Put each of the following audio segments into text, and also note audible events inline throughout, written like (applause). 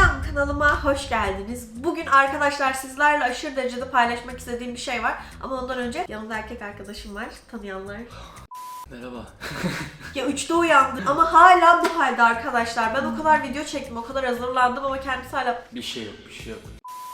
Selam kanalıma hoş geldiniz. Bugün arkadaşlar sizlerle aşırı derecede paylaşmak istediğim bir şey var. Ama ondan önce yanımda erkek arkadaşım var. Tanıyanlar. Merhaba. (laughs) Ya 3'te uyandım ama hala bu halde arkadaşlar. Ben o kadar video çektim, o kadar hazırlandım ama kendisi hala Bir şey yok, bir şey yok.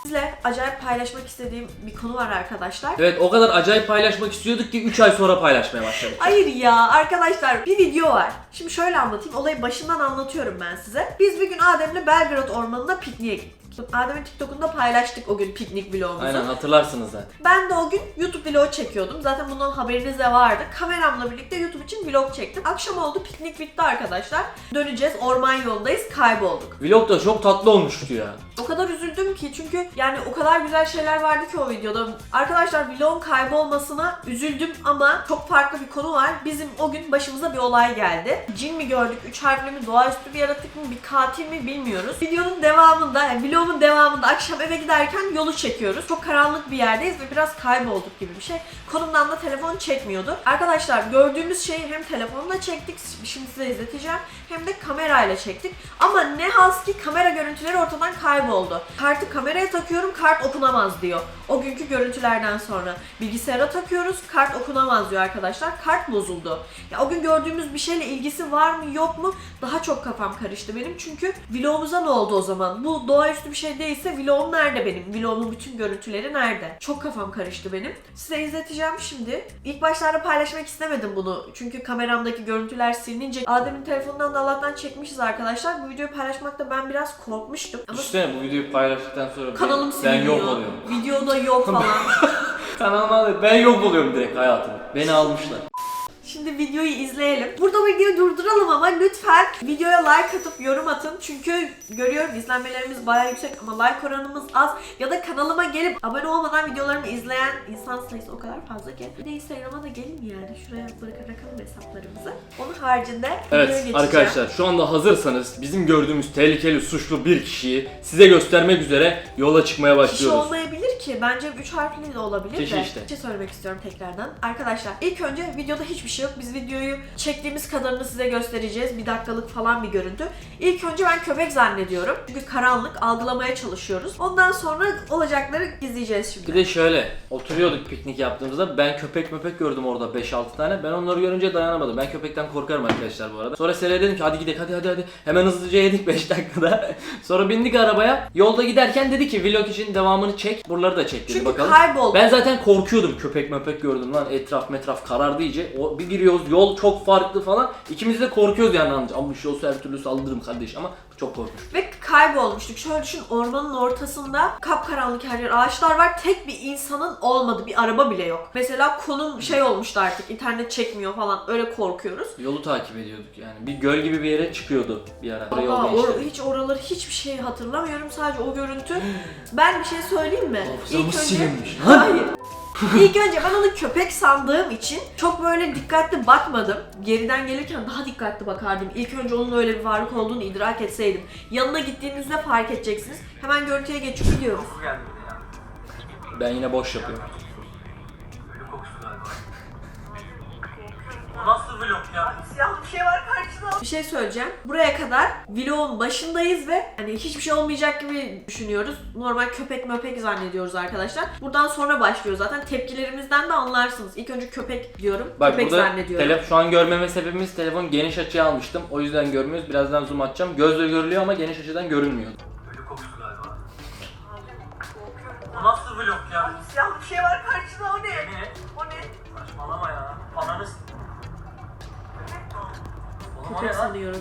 Sizle acayip paylaşmak istediğim bir konu var arkadaşlar. Evet o kadar acayip paylaşmak istiyorduk ki 3 ay sonra paylaşmaya başladık. Hayır ya arkadaşlar bir video var. Şimdi şöyle anlatayım. Olayı başından anlatıyorum ben size. Biz bir gün Adem'le Belgrad Ormanı'nda pikniğe gittik. Adem'in TikTok'unda paylaştık o gün piknik vlogumuzu. Aynen hatırlarsınız zaten. Ben de o gün YouTube vlog çekiyordum. Zaten bundan haberiniz de vardı. Kameramla birlikte YouTube için vlog çektim. Akşam oldu, piknik bitti arkadaşlar. Döneceğiz, orman yolundayız, kaybolduk. Vlog da çok tatlı olmuştu ya. O kadar üzüldüm ki çünkü yani o kadar güzel şeyler vardı ki o videoda. Arkadaşlar vlogun kaybolmasına üzüldüm ama çok farklı bir konu var. Bizim o gün başımıza bir olay geldi. Cin mi gördük, üç harfli mi, doğaüstü bir yaratık mı, bir katil mi bilmiyoruz. Videonun devamında, yani vlogun devamında akşam eve giderken yolu çekiyoruz. Çok karanlık bir yerdeyiz ve biraz kaybolduk gibi bir şey. Konumdan da telefon çekmiyordu. Arkadaşlar gördüğümüz şeyi hem telefonla çektik, şimdi size izleteceğim, hem de kamerayla çektik. Ama ne has ki kamera görüntüleri ortadan kayboldu. Kartı kameraya takıyorum, kart okunamaz diyor. O günkü görüntülerden sonra. Bilgisayara takıyoruz, kart okunamaz diyor arkadaşlar. Kart bozuldu. Ya o gün gördüğümüz bir şeyle ilgisi var mı yok mu? Daha çok kafam karıştı benim. Çünkü vlogumuza ne oldu o zaman? Bu doğaüstü bir şey değilse vlogum nerede benim? Vlogumun bütün görüntüleri nerede? Çok kafam karıştı benim. Size izleteceğim şimdi. İlk başlarda paylaşmak istemedim bunu. Çünkü kameramdaki görüntüler silinince Adem'in telefonundan da Allah'tan çekmişiz arkadaşlar. Bu videoyu paylaşmakta ben biraz korkmuştum. Ama Düşünsene bu videoyu paylaştıktan sonra kanalım ben, ben siliniyor. yok oluyorum. Videoda yok falan. Kanalıma ben yok oluyorum direkt hayatımda. Beni almışlar. Videoyu izleyelim. Burada videoyu durduralım ama lütfen videoya like atıp yorum atın. Çünkü görüyorum izlenmelerimiz bayağı yüksek ama like oranımız az. Ya da kanalıma gelip abone olmadan videolarımı izleyen insan sayısı o kadar fazla ki. Bir de Instagram'a da gelin yani. Şuraya bırakalım hesaplarımızı. Onun haricinde videoya Evet geçeceğim. arkadaşlar şu anda hazırsanız bizim gördüğümüz tehlikeli suçlu bir kişiyi size göstermek üzere yola çıkmaya Kişi başlıyoruz. olmayabilir ki. Bence 3 harfli de olabilir Kişi de. işte. Bir şey söylemek istiyorum tekrardan. Arkadaşlar ilk önce videoda hiçbir şey yok. Biz videoyu çektiğimiz kadarını size göstereceğiz. Bir dakikalık falan bir görüntü. İlk önce ben köpek zannediyorum. Çünkü karanlık algılamaya çalışıyoruz. Ondan sonra olacakları izleyeceğiz şimdi. Bir de şöyle oturuyorduk piknik yaptığımızda ben köpek möpek gördüm orada 5-6 tane. Ben onları görünce dayanamadım. Ben köpekten korkarım arkadaşlar bu arada. Sonra Selen'e dedim ki hadi gidelim hadi hadi hadi. Hemen hızlıca yedik 5 dakikada. (laughs) Sonra bindik arabaya. Yolda giderken dedi ki vlog için devamını çek. Buraları da çek dedi Çünkü bakalım. kayboldu. Ben zaten korkuyordum köpek möpek gördüm lan etraf metraf karardı iyice. O, bir giriyoruz yol çok farklı falan. İkimiz de korkuyoruz yani amca. Ama şu olsa her türlü saldırırım kardeş ama çok korkmuş. Ve kaybolmuştuk. Şöyle düşün ormanın ortasında kapkaranlık her yer ağaçlar var. Tek bir insanın olmadı. Bir araba bile yok. Mesela konum şey olmuştu artık. internet çekmiyor falan. Öyle korkuyoruz. Yolu takip ediyorduk yani. Bir göl gibi bir yere çıkıyordu bir ara. Yolda or- hiç oraları hiçbir şey hatırlamıyorum. Sadece o görüntü. Ben bir şey söyleyeyim mi? Hafızamız önce... silinmiş. Hayır. (laughs) İlk önce ben onu köpek sandığım için çok böyle dikkatli bakmadım. Geriden gelirken daha dikkatli bakardım. İlk önce onun öyle bir varlık olduğunu idrak etseydim. Yanına gittiğinizde fark edeceksiniz. Hemen görüntüye geçip gidiyoruz. Ben yine boş yapıyorum. Nasıl vlog? Siyah bir şey var karşıda. Bir şey söyleyeceğim. Buraya kadar vlogun başındayız ve hani hiçbir şey olmayacak gibi düşünüyoruz. Normal köpek möpek zannediyoruz arkadaşlar. Buradan sonra başlıyor zaten. Tepkilerimizden de anlarsınız. İlk önce köpek diyorum. Bak köpek burada zannediyorum. telef şu an görmeme sebebimiz telefon geniş açıya almıştım. O yüzden görmüyoruz. Birazdan zoom atacağım. Gözle görülüyor ama geniş açıdan görünmüyor. Ölü kokusu galiba. Bu nasıl vlog ya? Siyah bir şey var karşıda o ne? Et. O ne? Saçmalama ya. Köpek sanıyorum.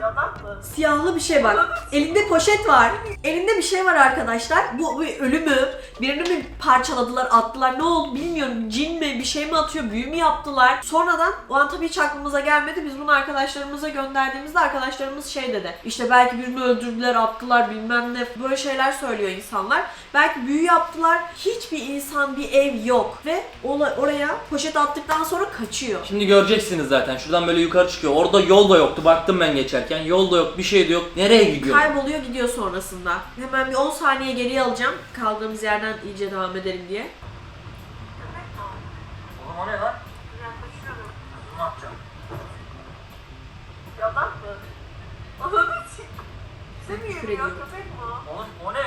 Zoom atacağım. Siyahlı bir şey bak. Elinde poşet var. Elinde bir şey var arkadaşlar. Bu bir ölü mü? Birini mi parçaladılar, attılar? Ne oldu bilmiyorum. Cin mi? Bir şey mi atıyor? Büyü mü yaptılar? Sonradan o an tabii hiç aklımıza gelmedi. Biz bunu arkadaşlarımıza gönderdiğimizde arkadaşlarımız şey dedi. İşte belki birini öldürdüler, attılar bilmem ne. Böyle şeyler söylüyor insanlar. Belki büyü yaptılar. Hiçbir insan, bir ev yok. Ve oraya poşet attıktan sonra kaçıyor. Şimdi göreceksiniz zaten. Şuradan böyle yukarı çıkıyor. Orada yol da yoktu. Baktım ben geçerken. Yol da yok, bir şey de yok. Nereye gidiyor? Kayboluyor gidiyor sonrasında. Hemen bir 10 saniye geriye alacağım. Kaldığımız yerden iyice devam edelim diye. Oğlum o ne lan? Zoom atacağım. Yalan mı? mi Küfür yürüyor? ediyor. Köpek mi? Oğlum o ne?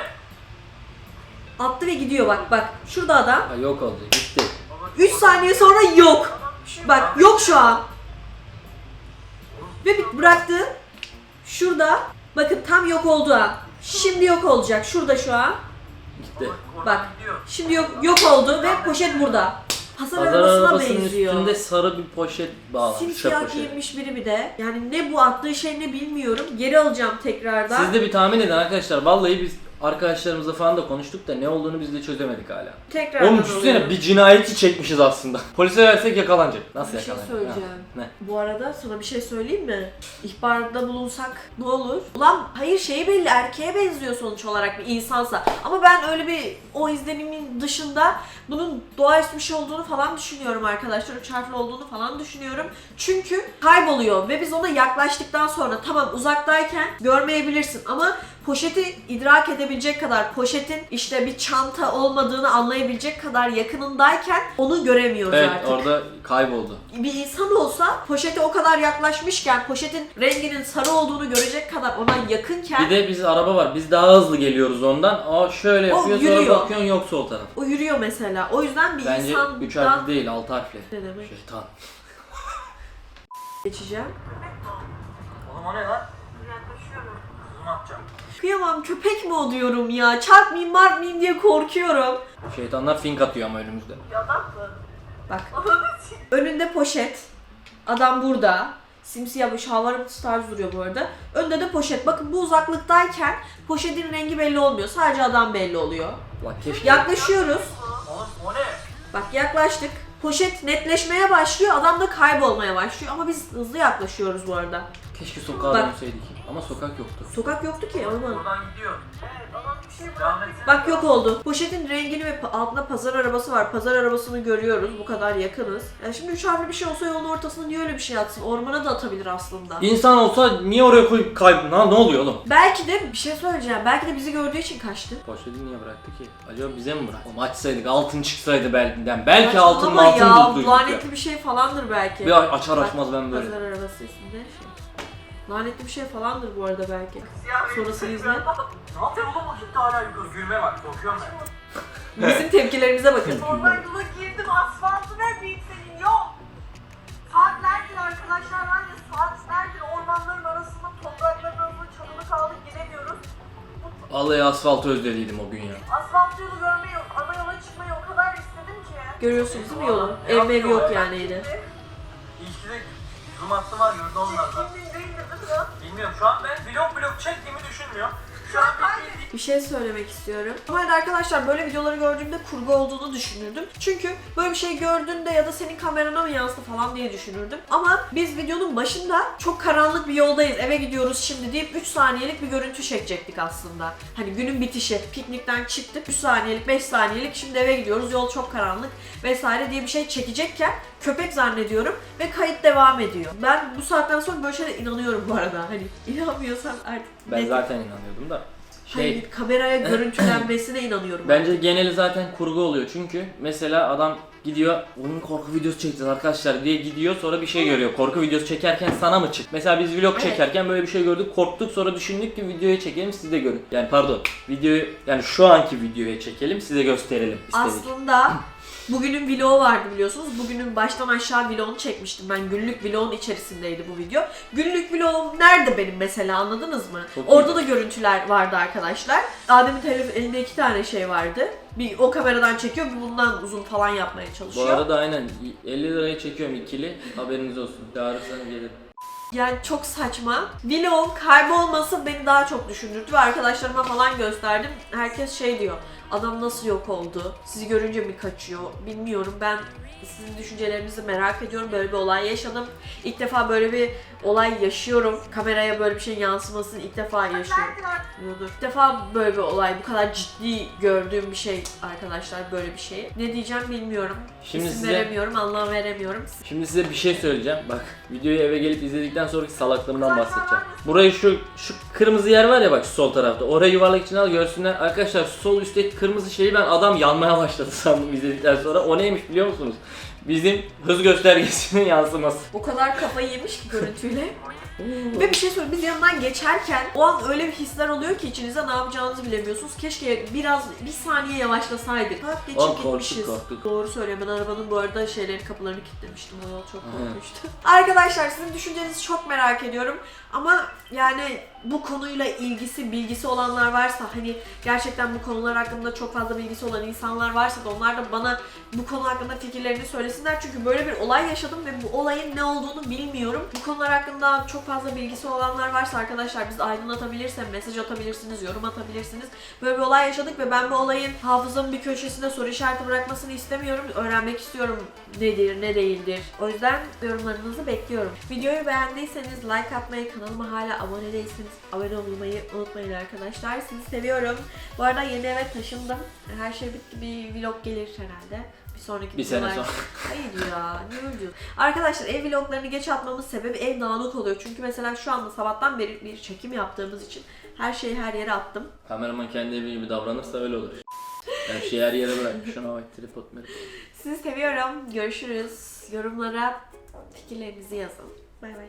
Attı ve gidiyor bak bak. Şurada adam. Ha, yok oldu gitti. 3 saniye sonra yok. Adam bir şey Bak yok şu an. Ve bir- bıraktı. Şurada. Bakın tam yok oldu an. Şimdi yok olacak. Şurada şu an. Gitti. Bak. Şimdi yok yok oldu ve poşet burada. Pazar, Pazar arabasına arabasının benziyor. üstünde sarı bir poşet bağlamış. Çöp Simsiyah giymiş biri bir de. Yani ne bu attığı şey ne bilmiyorum. Geri alacağım tekrardan. Siz de bir tahmin edin arkadaşlar. Vallahi biz arkadaşlarımızla falan da konuştuk da ne olduğunu biz de çözemedik hala. Tekrardan Oğlum düşünsene bir cinayeti çekmişiz aslında. (laughs) Polise versek yakalanacak. Nasıl Bir şey yakalanacak? söyleyeceğim. Ha, Ne? Bu arada sana bir şey söyleyeyim mi? İhbarda bulunsak ne olur? Ulan hayır şeyi belli erkeğe benziyor sonuç olarak bir insansa. Ama ben öyle bir o izlenimin dışında bunun doğaüstü bir şey olduğunu falan düşünüyorum arkadaşlar. Üç harfli olduğunu falan düşünüyorum. Çünkü kayboluyor ve biz ona yaklaştıktan sonra tamam uzaktayken görmeyebilirsin ama poşeti idrak edebilecek kadar, poşetin işte bir çanta olmadığını anlayabilecek kadar yakınındayken onu göremiyoruz Evet artık orada kayboldu. bir insan olsa poşete o kadar yaklaşmışken, poşetin renginin sarı olduğunu görecek kadar ona yakınken Bir de biz araba var. Biz daha hızlı geliyoruz ondan. O şöyle O yapıyor sonra yürüyor. bakıyorsun yok sol taraf. o yürüyor mesela. O yüzden bir Bence insandan 3 harfli değil 6 harfli. ne demek Şeytan. geçeceğim. Oğlum o ne lan? Yaklaşıyorum. Zoom atacağım. Kıyamam köpek mi o diyorum ya. Çarpmayayım marpmayayım diye korkuyorum. Şeytanlar fink atıyor ama önümüzde. Yalan mı? Bak önünde poşet. Adam burada. Simsiyah bir şalvarım tarzı duruyor bu arada. Önde de poşet. Bakın bu uzaklıktayken poşetin rengi belli olmuyor. Sadece adam belli oluyor. Lan keşke. Yaklaşıyoruz. Oğlum o ne? Bak yaklaştık. Poşet netleşmeye başlıyor, adam da kaybolmaya başlıyor ama biz hızlı yaklaşıyoruz bu arada. Keşke sokağa Bak. dönseydik. Ama sokak yoktu. Sokak yoktu ki ama. Buradan gidiyor. Evet adam bir şey Devam et. Bak yok oldu. Poşetin rengini ve pa- altında pazar arabası var. Pazar arabasını görüyoruz. Bu kadar yakınız. Yani şimdi üç harfli bir şey olsa yolun ortasına niye öyle bir şey atsın? Ormana da atabilir aslında. İnsan olsa niye oraya koyup kayb... Lan ne oluyor oğlum? Belki de bir şey söyleyeceğim. Belki de bizi gördüğü için kaçtı. Poşeti niye bıraktı ki? Acaba bize mi bıraktı? Oğlum açsaydık altın çıksaydı belki. Belki Saçmalama altın altın ya. bulduyduk ya. Lanetli bir şey falandır belki. Bir açar açmaz ben böyle. Pazar arabası üstünde şey. Lanetli bir şey falandır bu arada belki. Sonrasını izle. Ne yapıyor oğlum o gitti hala yukarı. Gülme bak korkuyorum ben. Bizim tepkilerimize bakın. Normal yola girdim asfaltına bir senin yok. Saatlerdir arkadaşlar var ya saatlerdir ormanların arasında toprakların arasında çalılı kaldık gidemiyoruz. Vallahi asfaltı özlediydim o gün ya. Asfalt yolu görmeyi, ana yola çıkmayı o kadar istedim ki. Görüyorsunuz değil mi yolu? Ev mev yok yani yine. İlkide zoom attım var gördü onlar da. Emin değildir değil mi? Bilmiyorum şu an ben blok blok çektiğimi düşünmüyorum. Bir şey söylemek istiyorum. Normalde arkadaşlar böyle videoları gördüğümde kurgu olduğunu düşünürdüm. Çünkü böyle bir şey gördüğünde ya da senin kamerana mı yansıdı falan diye düşünürdüm. Ama biz videonun başında çok karanlık bir yoldayız eve gidiyoruz şimdi deyip 3 saniyelik bir görüntü çekecektik aslında. Hani günün bitişi piknikten çıktık 3 saniyelik 5 saniyelik şimdi eve gidiyoruz yol çok karanlık vesaire diye bir şey çekecekken köpek zannediyorum ve kayıt devam ediyor. Ben bu saatten sonra böyle şeylere inanıyorum bu arada. Hani inanmıyorsan artık Ben zaten inanıyordum da. Hayır, kameraya (clears throat) görüntülenmesine inanıyorum. Bence geneli zaten kurgu oluyor çünkü mesela adam gidiyor onun korku videosu çekeceğiz arkadaşlar diye gidiyor sonra bir şey görüyor. Korku videosu çekerken sana mı çık? Mesela biz vlog çekerken böyle bir şey gördük korktuk sonra düşündük ki videoya çekelim siz de görün. Yani pardon videoyu yani şu anki videoya çekelim size gösterelim istedik. Aslında bugünün vlogu vardı biliyorsunuz. Bugünün baştan aşağı vlogunu çekmiştim ben. Günlük vlogun içerisindeydi bu video. Günlük vlogum nerede benim mesela anladınız mı? Çok Orada iyi. da görüntüler vardı arkadaşlar. Adem'in elinde iki tane şey vardı. Bir o kameradan çekiyor, bir bundan uzun falan yapmaya Bu çalışıyor. arada aynen 50 liraya çekiyorum ikili haberiniz olsun. Çağırırsanız gelirim. Yani çok saçma. Vlogun kaybolması beni daha çok düşündürdü ve arkadaşlarıma falan gösterdim. Herkes şey diyor. Adam nasıl yok oldu? Sizi görünce mi kaçıyor? Bilmiyorum. Ben sizin düşüncelerinizi merak ediyorum. Böyle bir olay yaşadım. İlk defa böyle bir olay yaşıyorum. Kameraya böyle bir şey yansımasını ilk defa yaşıyorum. İlk defa böyle bir olay, bu kadar ciddi gördüğüm bir şey arkadaşlar böyle bir şey. Ne diyeceğim bilmiyorum. Şimdi İsim size- veremiyorum, anlam veremiyorum. Şimdi size bir şey söyleyeceğim. Bak videoyu eve gelip izledikten sonraki salaklığımdan bahsedeceğim. Burayı şu şu kırmızı yer var ya bak şu sol tarafta. Oraya yuvarlak için al görsünler. Arkadaşlar sol üstteki kırmızı şeyi ben adam yanmaya başladı sandım izledikten sonra. O neymiş biliyor musunuz? Bizim hız göstergesinin yansıması. O kadar kafayı yemiş ki görüntüyle. (laughs) Ve bir şey söyleyeyim biz yanından geçerken o an öyle bir hisler oluyor ki içinizde ne yapacağınızı bilemiyorsunuz. Keşke biraz bir saniye yavaşlasaydık. Saat geçip Oğlum korktuk, gitmişiz. korktuk. Doğru söylüyorum ben arabanın bu arada şeyleri kapılarını kilitlemiştim o yol çok korkmuştu. (laughs) Arkadaşlar sizin düşüncenizi çok merak ediyorum. Ama yani bu konuyla ilgisi, bilgisi olanlar varsa hani gerçekten bu konular hakkında çok fazla bilgisi olan insanlar varsa da onlar da bana bu konu hakkında fikirlerini söylesinler. Çünkü böyle bir olay yaşadım ve bu olayın ne olduğunu bilmiyorum. Bu konular hakkında çok fazla bilgisi olanlar varsa arkadaşlar bizi aydınlatabilirsiniz, mesaj atabilirsiniz, yorum atabilirsiniz. Böyle bir olay yaşadık ve ben bu olayın hafızamın bir köşesinde soru işareti bırakmasını istemiyorum. Öğrenmek istiyorum nedir, ne değildir. O yüzden yorumlarınızı bekliyorum. Videoyu beğendiyseniz like atmayı, kanalıma hala abone değilseniz abone olmayı unutmayın arkadaşlar. Sizi seviyorum. Bu arada yeni eve taşındım. Her şey bitti. Bir vlog gelir herhalde. Sonraki Bir sene sonra. (laughs) Hayır ya, ne diyorsun? Arkadaşlar ev vloglarını geç atmamın sebebi ev dağınık oluyor. Çünkü mesela şu anda sabahtan beri bir çekim yaptığımız için her şeyi her yere attım. Kameraman kendi evi gibi davranırsa öyle olur. Yani şey her yere bırak. Şuna bak tripod tripod. Sizi seviyorum. Görüşürüz. Yorumlara fikirlerinizi yazın. Bay bay.